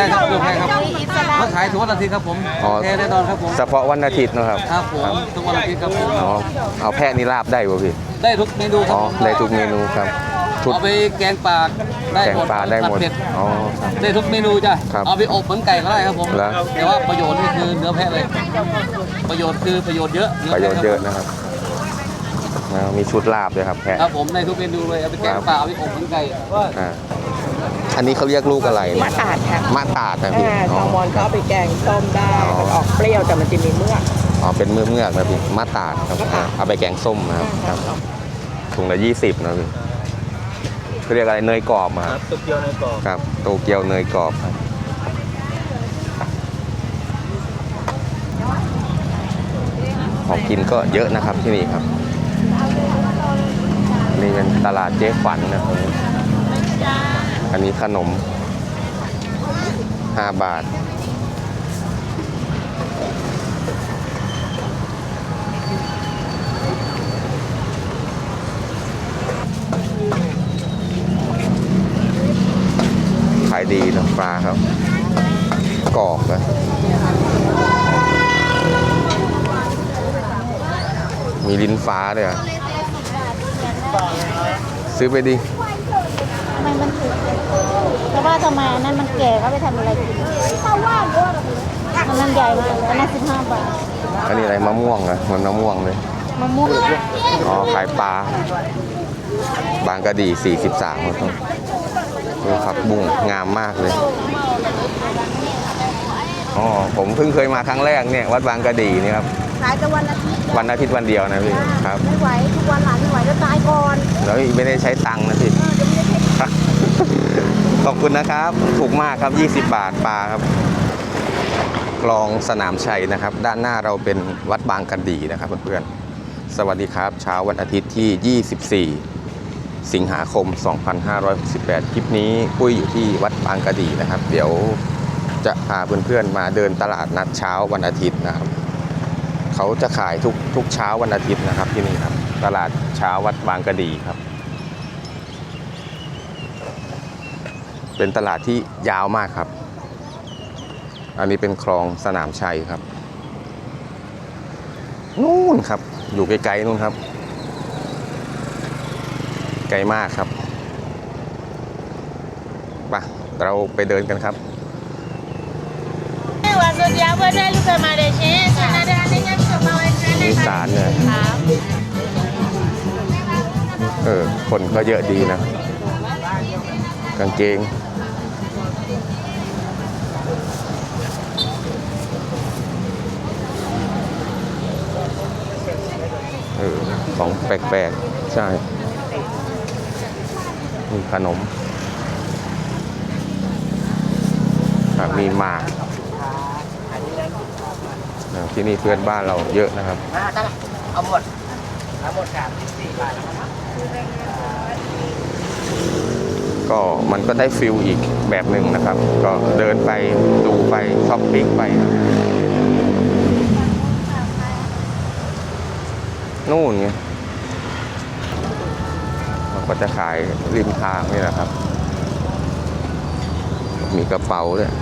ใช่ครับเกลือแพงครับมาขายทุกวันอาทิตย์ครับผมอ๋อ แท้แน่นอนครับผมเฉพาะวันอาทิตย์นะครับ ครับผมทุกวันอาทิตย์ครับผมอ๋อเอาแพะนี่ลาบได้ป่ะพี่ ได้ทุกเมนูครัอ๋บอผมได้ทุกเมนูครับทุกเอาไปแกงปลาได้แกงหมดปลาได้หมด ผัเผ็อ๋อครับ ได้ทุกเมนูจ้ะครับเอาไปอบเหมือนไก่ก็ได้ครับผมแล้ว แต่ว่าประโยชน์นี่คือเนื้อแพะเลย ประโยชน์คือประโยชน์เยอะประโยชน์เยอะนะครับอ่ามีชุดลาบด้วยครับแพะ ครับผมได้ทุกเมนูเลยเอาไปแกงปลาเอาไปอบเหมือนไก่ อ่า อันนี้เขาเรียกลูกอะไรมะตาดค่ะมาตาดนะพี่อ่าอ๋แซอลมอนก็เอาไปแกงส้มได้อ๋อมันออกเปรี้ยวแต่มันจะมีเมือก อ๋อเป็นเมือกเมือกๆนะพี่มาตาดครับมะตาด เอาไปแกงส้มนะครับครับถุงละยี่สิบนะพี่เขาเรียกอะไรเนยกรอบมาครับโตเกียวเนยกรอบครับโตเกียวเนยกรอบครับของกินก็เยอะนะครับที่นี่ครับนี่เป็นตลาดเจ๊ฝันนะครับ อันนี้ขนม 5 บาท ขายดีนะปลาครับ กรอบนะมีลิ้นฟ้าด้วยอะซื้อไปดิำไมมันถูกแต่ว่าทำไมอันนั้นมันแก่เขาไปทำอะไรกินข้าวว่างด้วยมันนั่นใหญ่มากอันนั้นสิบห้าบาทอันนี้อะไรมะม่วงอะเหมันมะม่วงเลยมะม่วงอ๋อขายปลาบางกะดี43ครับดูครับบุ้งงามมากเลยอ๋อผมเพิ่งเคยมาครั้งแรกเนี่ยวัดบางกะดีนี่ครับขายแต่วันอาทิตย์วันอาทิตย์วันเดียวนะพี่ครับไม่ไหวทุกวันหลานไม่ไหวก็ตายก่อนแล้วไม่ได้ใช้ตังค์นะพี่ ขอบคุณนะครับ ถูกมากครับ 20 บาทปลาครับคลองสนามชัยนะครับ ด้านหน้าเราเป็นวัดบางกันดีนะครับเพื่อนๆสวัสดีครับ เช้าวันอาทิตย์ที่ 24 สิงหาคม 2568 คลิปนี้ปุ้ยอยู่ที่วัดบางกะดีนะครับ เดี๋ยวจะพาเพื่อนๆมาเดินตลาดนัดเช้าวันอาทิตย์นะครับ เขาจะขายทุกทุกเช้าวันอาทิตย์นะครับที่นี่ครับ ตลาดเช้าวัดบางกะดีครับ เป็นตลาดที่ยาวมากครับ อันนี้เป็นคลองสนามชัยครับ นู่นครับ อยู่ไกลๆนู่นครับ ไกลมากครับไปเราไปเดินกันครับ Wasodiya buat luka Malaysia. Sana ada anehnya coba wajan. มีสารเนี่ยเออ คนก็เยอะดีนะ กางเกง เออของแปลกๆ ใช่มีขนมครับมีหมากเออที่นี่เพื่อนบ้านเราเยอะนะครับเอาหมดเอาหมดสามสี่บาทก็มันก็ได้ฟิลอีกแบบหนึ่งนะครับ ก็เดินไปดูไปช้อปปิ้งไปครับ นู่นไงเราก็จะขายริมทางนี่แหละครับ มีกระเป๋าด้วย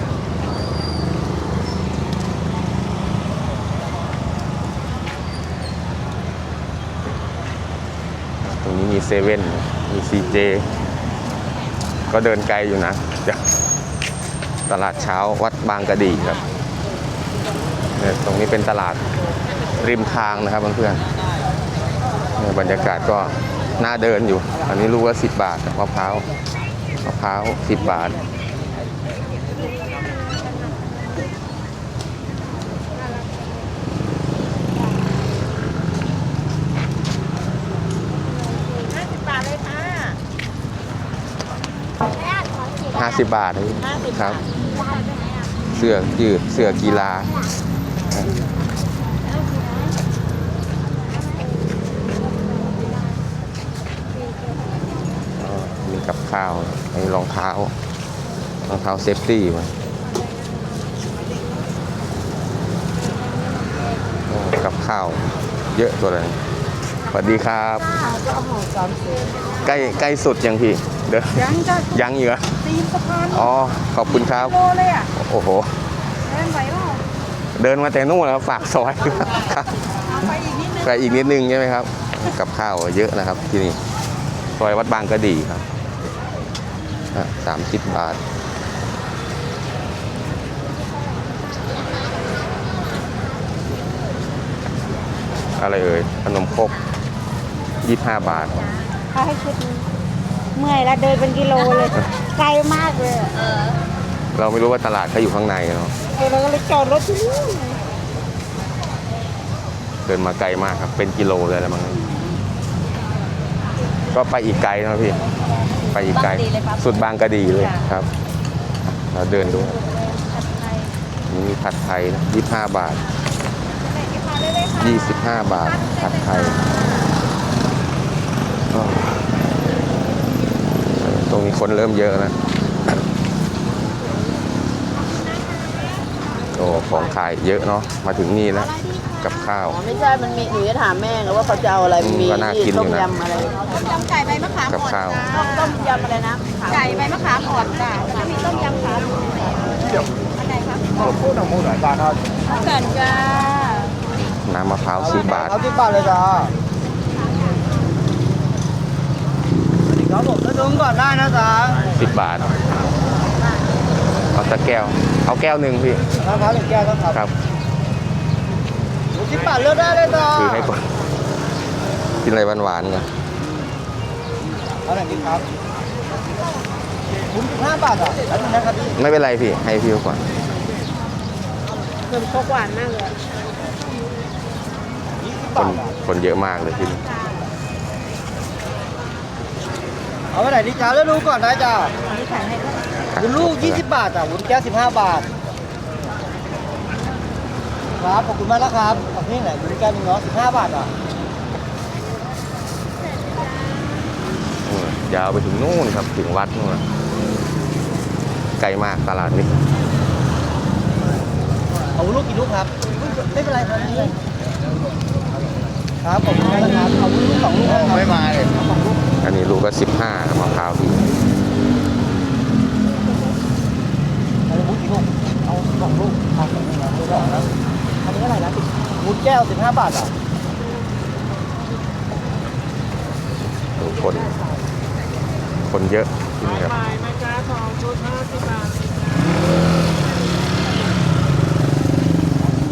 ตรงนี้มีเซเว่นมีซีเจก็เดินไกลอยู่นะ จากตลาดเช้าวัดบางกะดีครับเนี่ยตรงนี้เป็นตลาดริมทางนะครับเพื่อนๆ บรรยากาศก็น่าเดินอยู่ อันนี้รู้ว่า 10 บาทมะพร้าวมะพร้าว10 บาทบาทเลยค่ะ50 บาทนี่50ครับเสื้อยืดเสื้อกีฬา อ๋อมีกับ ข้าวมีรองเท้ารองเท้าเซฟตี้มาโอ้กับข้าว เยอะตัวเลยสวัสดีครับใกล้ใกล้สุดยังพี่ เดินยังจะยังอยู่เหรอตีนสะพานอ๋อขอบคุณครับโลเลยอะโอ้โห เดินไปเปล่าเดินมาแต่นู่นแล้วฝากซอยครับไปอีกนิดนึงไปอีกนิดนึงใช่ไหมครับ กับข้าวเยอะนะครับที่นี่ซอยวัดบางกระดีครับ สามสิบบาท อะไรเอ่ยขนมครกยี่ห้าบาท เขาให้ชุดนึงเมื่อยแล้วเดินเป็นกิโลเลย ไกลมากเลยอะเราไม่รู้ว่าตลาดเขาอยู่ข้างในเนาะเออเราก็เลยจอดรถที่นู่นเดินมาไกลมากครับ เป็นกิโลเลยละมั้งก็ไปอีกไกลนะพี่ ไปอีกไกลสุดบางกระดีเลยครับ เราเดินดูนี่มีผัดไทยนะยี่ห้าบาทยี่สิบห้าบาท ผัดไทยก็ตรงนี้คนเริ่มเยอะนะโอ้ของขายเยอะเนาะ มาถึงนี่แล้ว กับข้าว ไม่ใช่ มันมีหนูจะถามแม่ไงว่าเขาจะเอาอะไร อืมมีก็น่ากินอยู่ต้มนะ ยำอะไร ต้มยำไก่ใบมะขามกับข้าวต้มต้มยำอะไรนะไก่ใบมะขามอ่อนจ้ะแล้วมีต้มยำขาหมูอันไหนครับพูดหน่อยพูดหน่อยบาทเท่ากันจ้าน้ำมะพร้าวสิบบาทเอาที่บาทเลยจ้าครับผมจะดึงก่อนได้นะจ๊ะสิบบาท เอาตะแก้ว เอาแก้วหนึ่งพี่มะพร้าวหนึ่งแก้วครับครับ สิบบาทเลือกได้เลยจ้าคือให้ก่อนกินอะไรหวานๆกันเอาไหนดีครับคุณห้าบาทอะแล้วนี่นะครับพี่ไม่เป็นไรพี่ ให้พี่ก่อนเพิ่มโคกหวานมากเลยยี่สิบคบานทอะคนเยอะมากเลยที่นี่เอาไปไหนดีจ้าแล้วดูก่อนได้จ้าวุ้นลูก 20 บาทอะวุ้นแก้ว15 บาท ครับ ขอบคุณมากนะครับ เอาที่ไหนวุ้นแก้วหนึงเนาะ15บาทอะอืมยาวไปถึงนู่นครับ ถึงวัดนู่นน่ะไกลมากตลาดนี้เอาวุ้นลูกกี่ลูกครับ ไม่เป็นไรครับไม่เป็นไรครับขอบคุณมากนะครับเอาวุ้นลูกสองลูกนะครับไม่มาเลยสองลูกอันนี้ลูกก็สิบห้ามะพร้าวพี่เอาวุ้นกี่ลูกเอาสองลูกเอาสองลูกนะสองนะอันนี้เท่าไหร่นะ วุ้นแก้ว 15 บาทอะดูคน คนเยอะที่นี่ครับ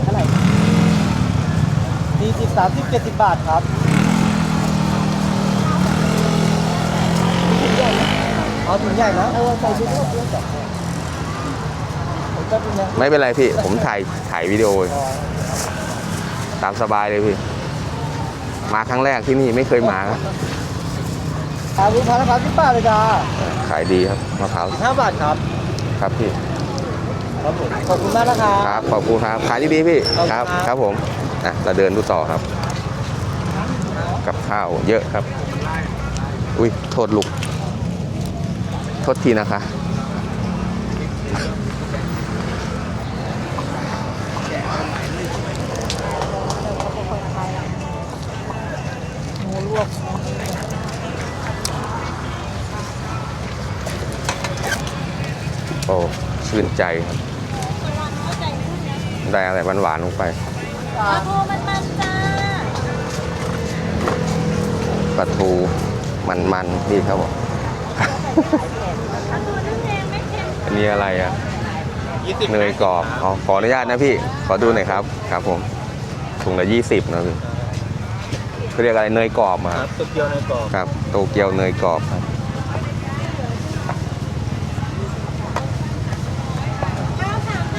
เท่าไหร่สี่สิบสามสิบเจ็ดสิบบาทครับเอาถุงใหญ่นะเออใส่ชุดลูกด้วยจ้ะผมจะเป็นยังไม่เป็นไรพี่ ผมถ่ายถ่ายวิดีโออยู่ ตามสบายเลยพี่ มาครั้งแรกที่นี่ไม่เคยมาครับอาวุธพันนะครับที่ป้าเลยจ้าขายดีครับมะพร้าวห้าบาทครับ ครับพี่ ครับผม ขอบคุณมากนะครับ ครับ ขอบคุณครับ ขายดีๆพี่ขอบคุณคครัรับบครับผมอะเราเดินดูต่อครับ กับข้าวเยอะครับ อุ้ยโทษลูกโทษทีนะคะ โอ้ชื่นใจครับ ได้อะไรหวานๆลงไปโทรมันมันจ้าปลาทูมันมันๆพี่เขาบอกอันนี้อะไรอะเนยกรอบอ๋อขออนุญาตนะพี่ ขอดูหน่อยครับ ครับผมถุงละยี่สิบนะพี่เขาเรียกอะไรเนยกรอบอะครับตึกเดียวในกรอบครับโตเกียวเนยกรอบครับ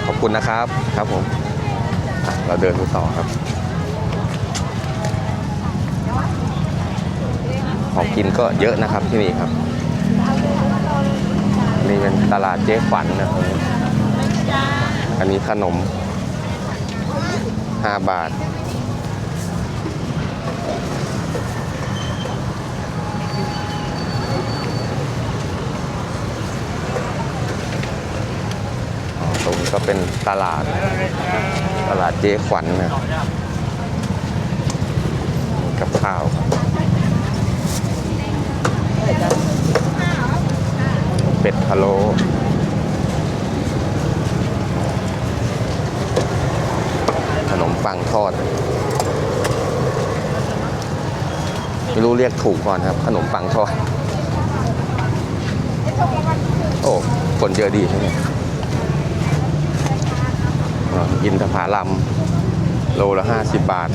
ขอบ คุณนะครับครับผมเราเดินไปต่อครับ ของกินก็เยอะนะครับที่นี่ครับนี่เป็นตลาดเจ๊ขวัญนะครับอันนี้ขนม 5 บาท อ๋อตรงนี้ ก็เป็นตลาด ตลาดเจ๊ขวัญนะกับข้าวเป็ดพะโล้ขนมปังทอด ไม่รู้เรียกถูกก่อนครับ ขนมปังทอด โอ้ คนเยอะดีใช่ไหม อ่าอินทผลัมโลละห้าสิบบาท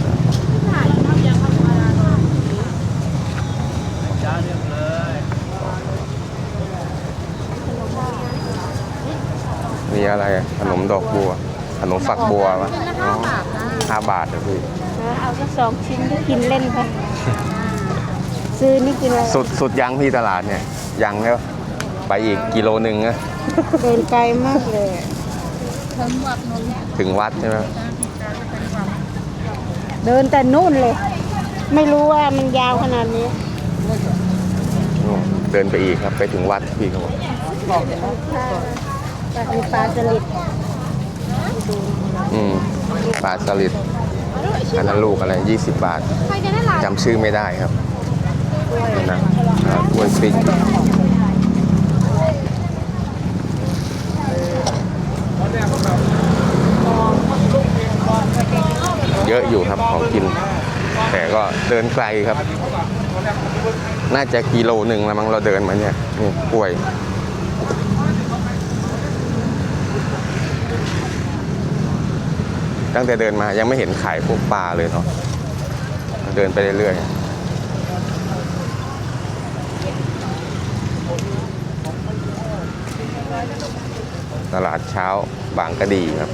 มีอะไรอะขนมดอกบัว ขนมฝักบัววะอ๋อห้าบาทนะพี่ เอาสักสองชิ้นก็กินเล่นไปซื้อนี่กินอะไรสุดสุดยังพี่ตลาดเนี่ย ยังแล้วไปอีกกิโลหนึ่งนะเดินไกลมากเลย ถึงวัดใช่ไหมเดินแต่นู่นเลย ไม่รู้ว่ามันยาวขนาดนี้โอ้เดินไปอีกครับ ไปถึงวัดพี่เขาบอกมีปลาสลิดอืมปลาสลิดอันนั้นลูกอะไรยี่สิบบาทจำชื่อไม่ได้ครับนี่นะอ่ากล้วยปิ้ง เยอะอยู่ครับของกิน แต่ก็เดินไกลครับ น่าจะกิโลหนึ่งแล้วมั้งเราเดินมาเนี่ยนี่กล้วยตั้งแต่เดินมายังไม่เห็นขายพวกปลาเลยเนาะเดินไปเรื่อยๆ ตลาดเช้าบางกะดีครับ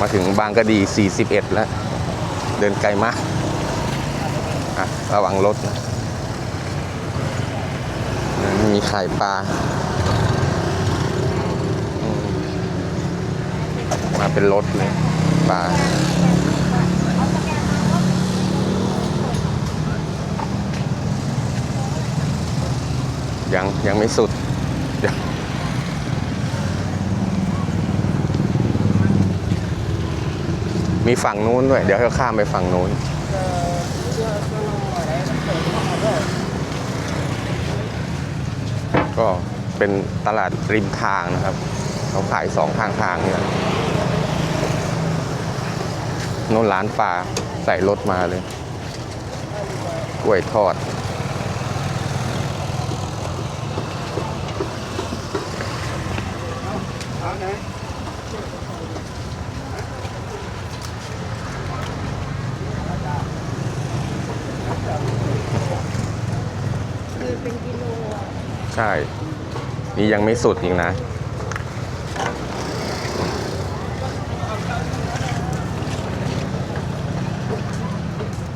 มาถึงบางกะดี 41 แล้ว เดินไกลมากอะระวังรถนะมีขายปลามมาเป็นรถเลยปลายังยังไม่สุดยัง มีฝั่งนู้นด้วย เดี๋ยวเราข้ามไปฝั่งนู้น ก็เป็นตลาดริมทางนะครับ เขาขายสองข้างทางเนี่ยนู่นร้านปลาใส่รถมาเลย กล้วยทอดใช่นี่ยังไม่สุดอีกนะ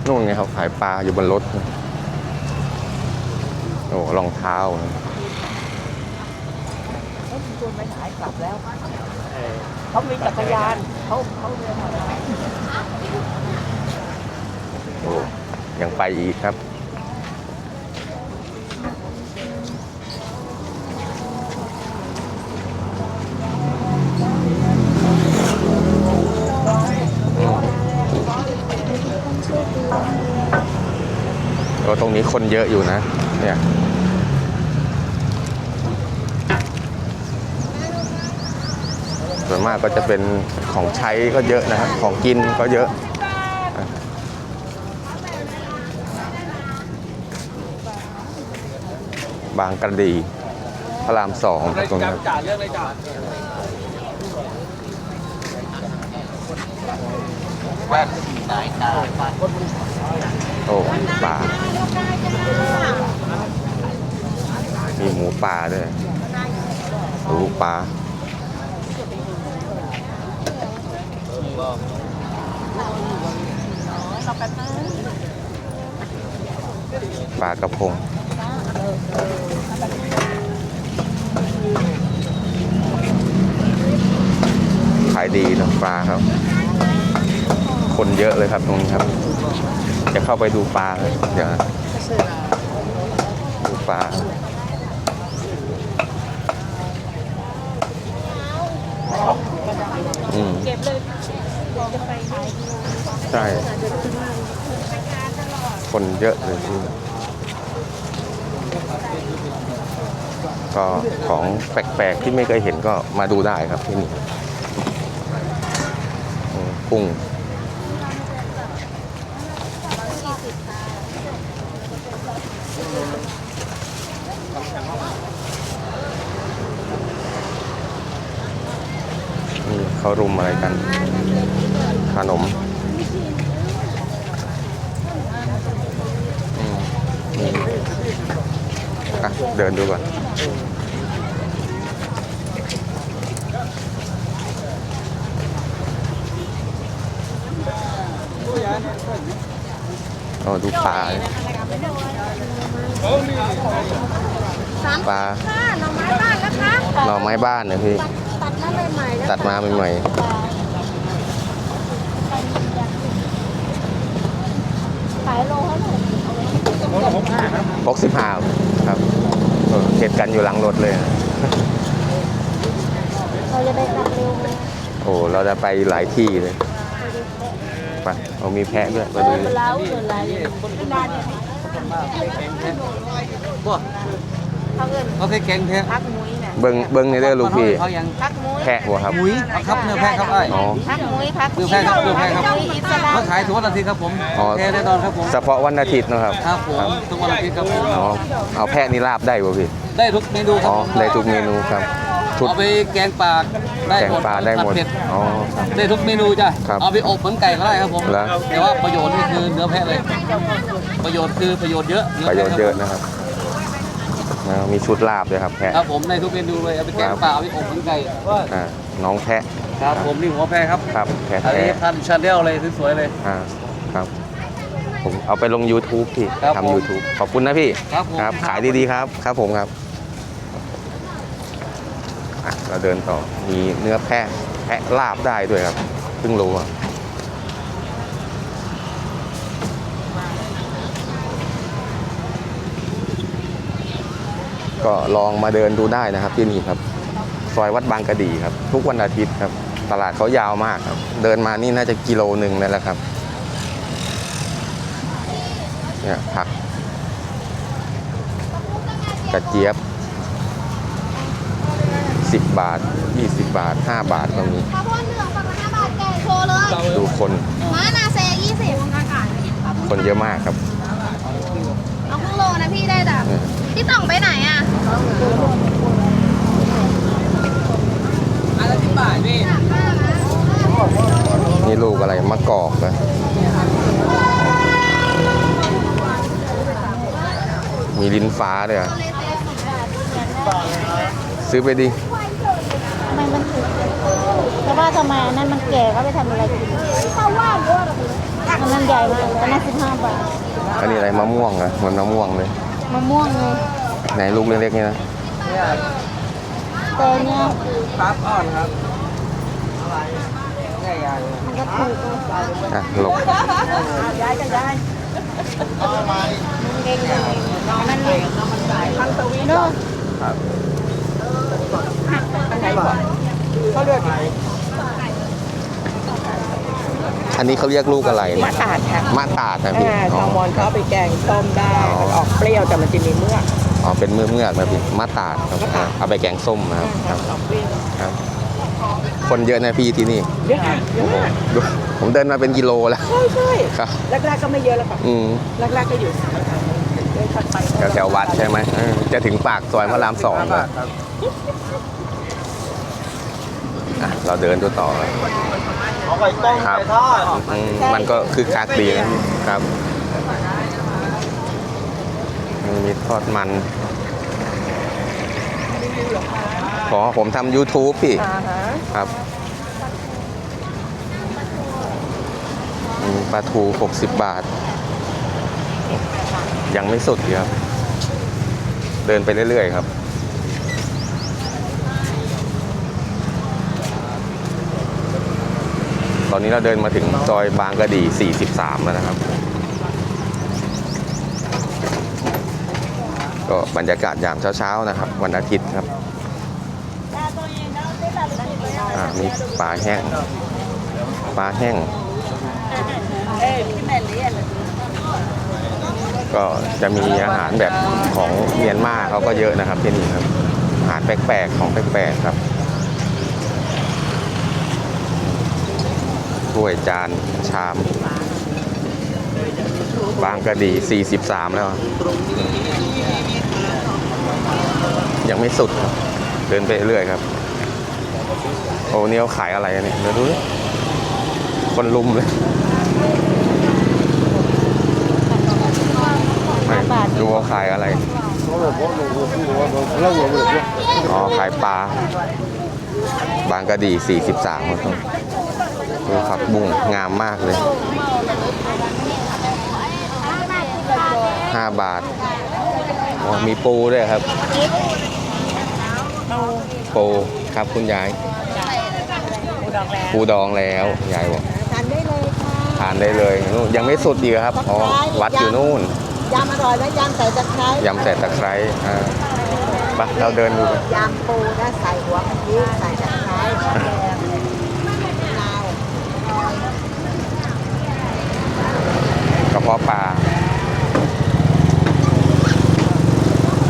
นู่นไงเขาขายปลาอยู่บนรถ โอ้รองเท้านะชวนไปหายกลับแล้วเขามีจักรยานเขาเขาเดินมาโอ้ยังไปอีกครับ ก็ตรงนี้คนเยอะอยู่นะ เนี่ยส่วนมากก็จะเป็นของใช้ก็เยอะนะครับของกินก็เยอะบางกระดีพระรามสองตรงนี้โอ้ปลา มีหมูป่าด้วยดูปลาปลากระพงขายดีนะปลาครับ คนเยอะเลยครับตรงนี้ครับ จะเข้าไปดูปลาเลยเดี๋ยว ปลาอืมเก็บเลยจะไปไหนใช่ คนเยอะเลยที่ก็ของแปลกๆที่ไม่เคยเห็นก็มาดูได้ครับที่นี่กุ้ง เขารุมอะไรกัน ขนมอืมนี่อะเดินดูก่อนอ๋อดูปลาเลยปลาค่ะหน่อไม้บ้านนะคะหน่อไม้บ้านนะพี่ ตัดมาใหม่ๆแล้วตัดมาใหม่ขายโลเท่าไหร่ๆหกสิบห้าครับเออเห็ดกันอยู่หลังรถเลยนะเราจะได้กลับเร็วไหมโอ้ เราจะไปหลายที่เลย ไป เอามีแพะด้วยไปดูดิแล้วเกิดอะไรพวกเขาเอินเขาเคยแกงแพะพักมุ้ยน่ะ เบิ้งเบิ้งในเด้อลูกพี่เขายังพักมุ้ยแพะวะครับหมุยเอาครับเนื้อแพะครับไอ้อ๋อ พักมุ้ยพักเนื้อแพะครับเนื้อแพะครับมุ้ยอิสระเขาขายทุกวันอาทิตย์ครับผมอ๋อแค่แน่นอนครับผมเฉพาะวันอาทิตย์นะครับครับผมทุกวันอาทิตย์ครับผมอ๋อเอาแพะนี่ลาบได้ป่ะพี่ได้ทุกเมนูครัอ๋บอได้ทุกเมนูครับทุกเอาไปแกงปลาได้แกงหมดปลาได้หมดผัเผ็อ๋อครับ ได้ทุกเมนูจ้ะครับเอาไปอบเหมือนไก่ก็ได้ครับผมเหรอแต่ว่าประโยชน์นี่คือเนื้อแพะเลย ประโยชน์คือประโยชน์เยอะนื้ประโยชแพน์เยอะนะครับ อ่ามีชุดลาบด้วยครับแพะ ครับผมในทุกเมนูเลยเอาไปแกงปลาเอาไปอบเหมือนไก่อ่าน้องแพะครับผมนี่หัวแพะครับครับแพะอันแท้นี้พันชาแนลเลยสวยๆเลย อ่าครับ ผมเอาไปลง YouTube พี่ครับผมทำ YouTube ขอบคุณนะพี่ครับผมครับขายดีๆครับครับผมครับอะเราเดินต่อมีเนื้อแพะแพะลาบได้ด้วยครับเพิ่งรู้อะ ก็ลองมาเดินดูได้นะครับที่นี่ครับ ซอยวัดบางกะดีครับ ทุกวันอาทิตย์ครับ ตลาดเขายาวมากครับ เดินมานี่น่าจะกิโลหนึ่งนั่นแหละครับเนี่ยผัก กระเจี๊ยบ 10 บาท 20 บาท 5 บาทตรงนี้ข้าวโพดเหลืองฝั่งละห้าบาทแกงโชว์เลยดูคน ม้านาเซยี่สิบคนเยอะมากครับ เอาครึ่งโลนะพี่ได้จ้ะเนี่ย พี่ต่องไปไหนอะอันละสิบบาทพี่นี่ลูกอะไรมะกอกนะมีลิ้นฟ้าด้วยอะซื้อไปดิทำไมมันถึงแต่ว่าทำไมอันนั้นมันแก่ก็ไปทำอะไรกินข้าวว่างอันนั้นใหญ่มากอันนั้นสิบห้าบาทอันนี้อะไรมะม่วงอะเหมือนมะม่วงเลย มะม่วงไงไหนลูกเล็กๆนี่นะแต่เนี่ยครับอ่อนครับมันก็ถูกนะอะหลบย้ายกันย้ายเด็กเลยมันเล็กทางตะวินเนอะเขาเลือก อันนี้เขาเรียกลูกอะไรมะเนี่ยตาดค่ะมะตาดนะพี่อ่าอ๋ชาอวมอนเขาเอาไปแกงต้มได้อ๋อ มันออกเปรี้ยวแต่มันจะมีเมือกอ๋อเป็นมือเมือกนะพี่มะตาดครับอะเอาไปแกงส้มนะครับครับออกเปรี้ยวครับ คนเยอะนะพี่ที่นี่เยอะค่ะเยโอ้อะโหมากดูผมเดินมาเป็นกิโลแล้วใช่ใช่ครับ แรกๆก็ไม่เยอะแล้วค่ะอืมแรกๆก็อยู่เดินถัดไปแถวแถววัดใช่ไหมเออจะถึงปากซอยพระรามสองแล้วอะเราเดินดูต่อครับเอา ไก่ต้มครับไก่ทอดอืมมันก็คือคักดีนะครับมีทอดมัน ขอผมทำ YouTube พี่ อ่าฮะครับมีปลาทู 60 บาท ยังไม่สุดดีครับ เดินไปเรื่อยๆครับ อนนี้เราเดินมาถึงซอยบางกะดี 43 แล้วนะครับ ก็บรรยากาศยามเช้าๆนะครับ วันอาทิตย์ครับอ่ามีปลาแห้ง ปลาแห้ง ก็จะมีอาหารแบบของเมียนมาเขาก็เยอะนะครับที่นี่ครับ อาหารแปลกๆของแปลกๆครับ ถ้วยจานชาม บางกระดี 43 แล้ว ยังไม่สุดครับ เดินไปเรื่อยครับ โอ้เนี่ยขายอะไรเนี่ยเดี๋ยวดูคนลุมเลยดูเขาขายอะไรอ๋อขายปลา บางกระดี 43ครับ ดูผักบุ้งงามมากเลย 5 บาทอ๋อมีปูด้วยครับ ปูครับคุณยาย ปูดองแล้วยายบอกทานได้เลยค่ะทานได้เลยนู่นยังไม่สุดดีกครับอ๋อวัดอยู่นู่นยำอร่อยแล้วยำใส่ตะไคร้ยำแต่ตะไคร้อ่าไปเราเดินดูกันยำปูนะใส่หัวกะทิใส่ตะไคร้แดงมะนาว กระเพาะปลา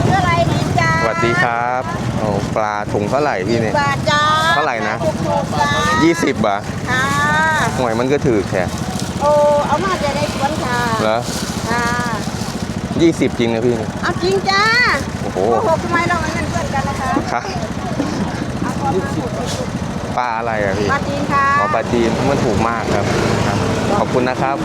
เท่าไหรดีจ้าสวัสดีครับโอ้ปลาถุงเท่าไหร่พี่เนี่ย บาทจ้าเท่าไหร่นะ ถูกๆจ้า20บาทค่ะหวยมันก็ถือแค่โอ้เอามาจะได้สวนค่ะเหรอค่ะ20จริงนะพี่เนี่ยเอาจริงจ้าโอ้โหโกหกทำไมเรามันเป็นเพื่อนกันนะคะครับ เอาความมาถูก ปลาอะไรอะพี่ปลาจีนค่ะอ๋อปลาจีนมันถูกมากครับครับขอบคุณนะครับ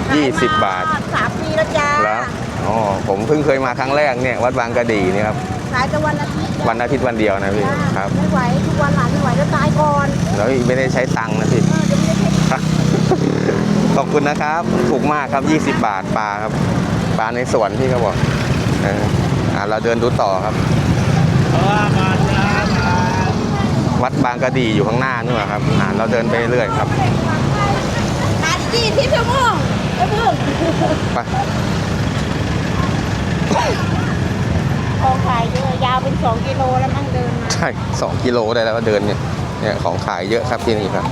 20 บาทสามปีแล้วจ้าแล้วอ๋อผมเพิ่งเคยมาครั้งแรกเนี่ยวัดบางกระดีเนี่ยครับขายแต่วันอาทิตย์วันอาทิตย์วันเดียวนะพี่ครับไม่ไหวทุกวันหลานไม่ไหวจะตายก่อนแล้วไม่ได้ใช้ตังค์นะพี่เออจะไม่ได้เช็คขอบคุณนะครับ ถูกมากครับ 20 บาทปลาครับปลาในสวนพี่เขาบอกเอออ่าเราเดินดูต่อครับ วัดบางกระดีอยู่ข้างหน้านู่นนะครับอ่าเราเดินไปเรื่อยครับขายกี่ที่ชั่วโมงไม่เพิ่งไปของขายเยอะยาวเป็นสองกิโลแล้วมั่งเดินมาใช่สองกิโลได้แล้วก็เดินเนี่ยเนี่ยของขายเยอะครับที่นี่ครับ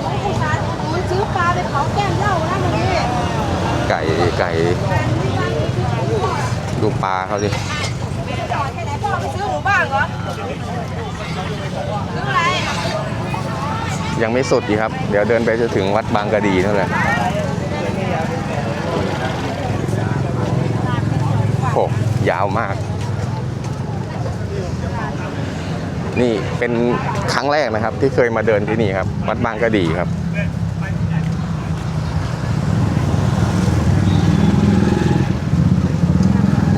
มันซื้อปลาไปเผาแก้มเหล้านะมันนี่ไก่ไก่ดูปลาเขาดิพ่อไปซื้อหมูบ้างเหรอซื้ออะไร ยังไม่สุดดีครับ เดี๋ยวเดินไปจะถึงวัดบางกระดีนั่นแหละโหยาวมาก นี่เป็นครั้งแรกนะครับ ที่เคยมาเดินที่นี่ครับ วัดบางกระดีครับ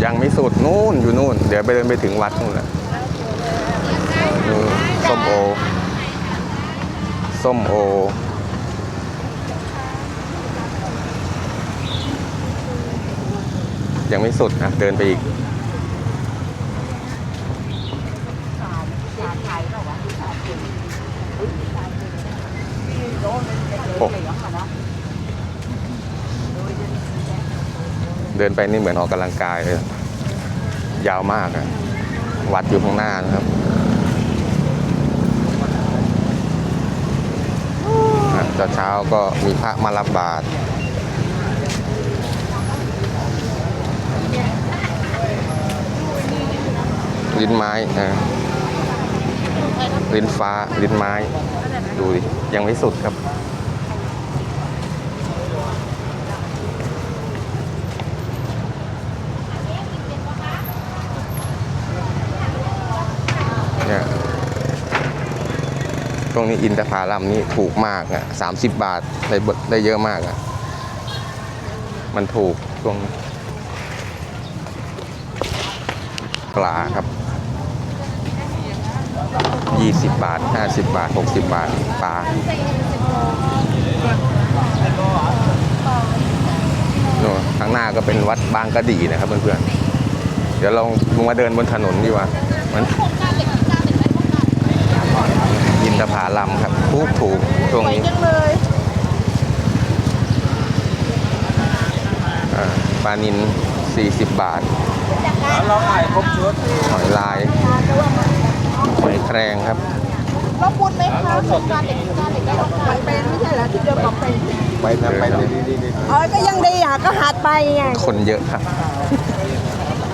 ยังไม่สุดนู่นอยู่นู่น เดี๋ยวไปเดินไปถึงวัดนู่นแหละนี่ส้มโอ ส้มโอ ยังไม่สุดนะเดินไปอีก เดินไปนี่เหมือนออกกำลังกายเลย ยาวมากอะวัดอยู่ข้างหน้านะครับ อะตอน เช้าก็มีพระมารับบาตรลิ้นไม้นะลิ้นฟ้าลิ้นไม้ ดูดิ ยังไม่สุดครับ ตรงนี้อินทผลัมนี่ถูกมากอะสามสิบบาทได้บดได้เยอะมากอะ มันถูกตรงปลาครับยี่สิบบาทห้าสิบบาทหกสิบบาทปลาโน่ข้างหน้าก็เป็นวัดบางกระดีนะครับเพื่อนๆ เดี๋ยวลองลงมาเดินบนถนนดีกว่า มัน ยินตผาลำครับถูกถูกตรงนี้จังเลยอ่าปลานิน 40 บาทเราขายครบชุดหอยลายหอยแครงครับเราพูดไหมคะโครงการเด็กพิการเด็กได้โครงการเป็นไม่ใช่เหรอที่เดิมบอกเป็นไปนะไปตรงนี้ดีอ๋อก็ยังดีอะก็หัดไปไงคนเยอะครับ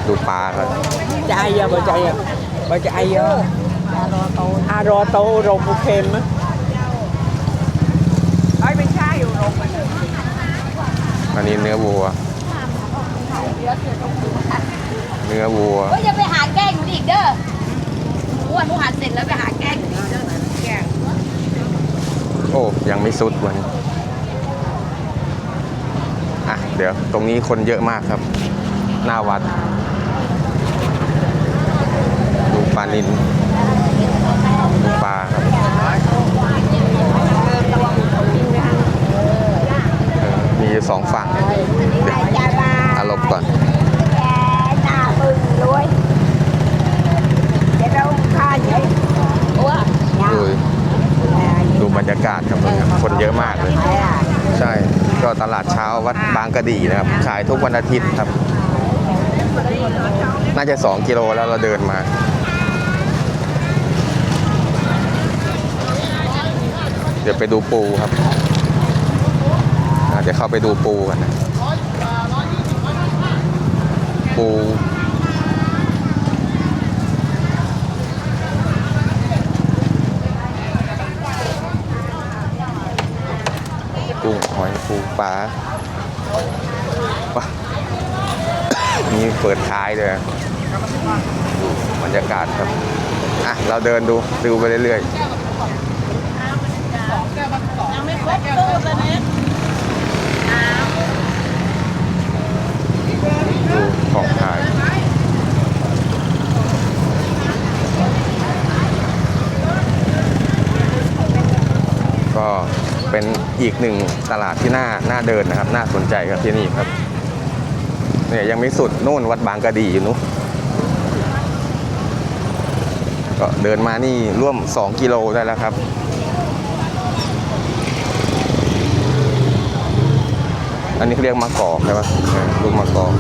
ดูปลาครับจะไอ้ยาบ่ใจอะบ่จะไอ้ยา อารอโตโรงบุเค็มอะไอ้ไม่ใช่อยู่โรงมันอันนี้เนื้อวัว เนื้อวัว ก็จะไปหาแกล้งหนูอีกเด้อหนูอะหนูหัดเสร็จแล้วไปหาแกล้งหนูอีกเด้อแกล้งโอ้ยังไม่สุดวันนี้อะเดี๋ยวตรงนี้คนเยอะมากครับ หน้าวัด ดูปลานินดูป ลาครับเออมีอยู่สองฝั่งเดี๋ยวอารมณ์ก่อนหน้าบึ้งรวยเดี๋ยวเราฆ่าใหญ่ดูดูบรรยากาศครับคนเยอะมากเลย ใช่ก็ตลาดเช้าวัดบางกะดีนะครับ ขายทุกวันอาทิตย์ครับ น่าจะ 2 กิโลแล้วเราเดินมา ดี๋ยวไปดูปูครับเดี๋ยวเข้าไปดูปูกันนะปูกุ้งหอยปูปลาปลามีเปิดท้ายด้วยบรรยากาศครับ อะ เราเดินดูดูไปเรื่อยๆ ดูของขายก็เป็นอีกหนึ่งตลาดที่น่าน่าเดินนะครับ น่าสนใจครับที่นี่ครับเนี่ยยังไม่สุดนู่นวัดบางกะดีอยู่นู้นก็เดินมานี่ร่วม 2 กิโลได้แล้วครับ อันนี้เขาเรียกมะกอกใช่ไหมลูกมะกอก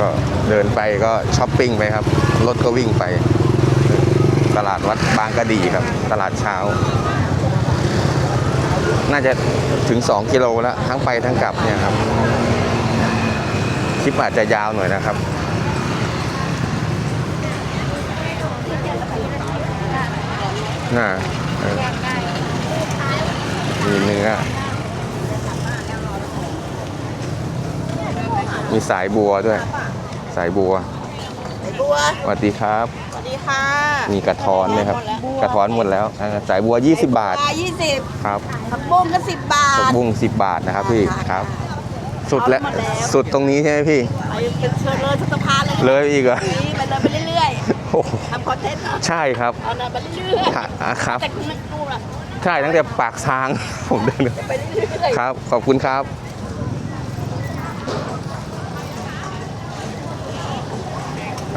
ก็เดินไปก็ช้อปปิ้งไปครับ รถก็วิ่งไป ตลาดวัดบางกะดีครับ ตลาดเช้า น่าจะถึง 2 กิโลแล้ว ทั้งไปทั้งกลับเนี่ยครับ คลิปอาจจะยาวหน่อยนะครับน่า มีเนื้อ มีสายบัวด้วย สายบัวบัวสวัสดีครับ สวัสดีค่ะ มีกระท้อนนะครับ กระท้อนหมดแล้วอ่าสายบัว 20 บาทปลายี่สิบครับผักบุ้งก็สิบบาผักทบุ้ง10บาทนะครับพี่ค่ะครับ สุดแล้วเอาหมดแล้ว สุดตรงนี้ใช่ไหมพี่ ไปเป็นเชิญเลยทุกสะพานเลย เลยอีกเหรอนี่ไปเดินไปเรื่อย โอ้โหๆทำคอนเทนต์เหรอใช่ครับเอาเดินไปเรื่อยอะอะครับๆแต่คุณไม่รู้ล่ะใช่ตั้งแต่ปากทาง ผมเดินไปเรื่อยๆครับ ขอบคุณครับ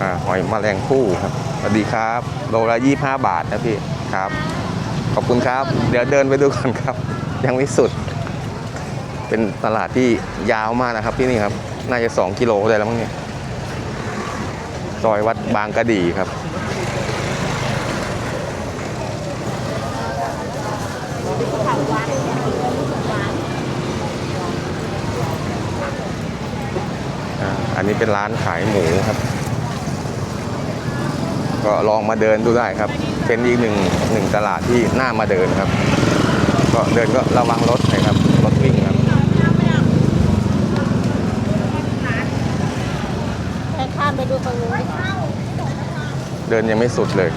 อ่าหอยแมลงภู่ครับสวัสดีครับโลละยี่ห้าบาทนะพี่ครับ ขอบคุณครับ เดี๋ยวเดินไปดูก่อนครับ ยังไม่สุด เป็นตลาดที่ยาวมากนะครับที่นี่ครับ น่าจะ 2 กิโลได้แล้วมั้งเนี่ย ซอยวัดบางกะดีครับ อันนี้เป็นร้านขายหมูครับ ก็ลองมาเดินดูได้ครับ เป็นอีกหนึ่งหนึ่งตลาดที่น่ามาเดินครับ ก็เดินก็ระวังรถหน่อยครับ รถวิ่งครับ ไปข้ามไปดูตรงนู้น เดินยังไม่สุดเลย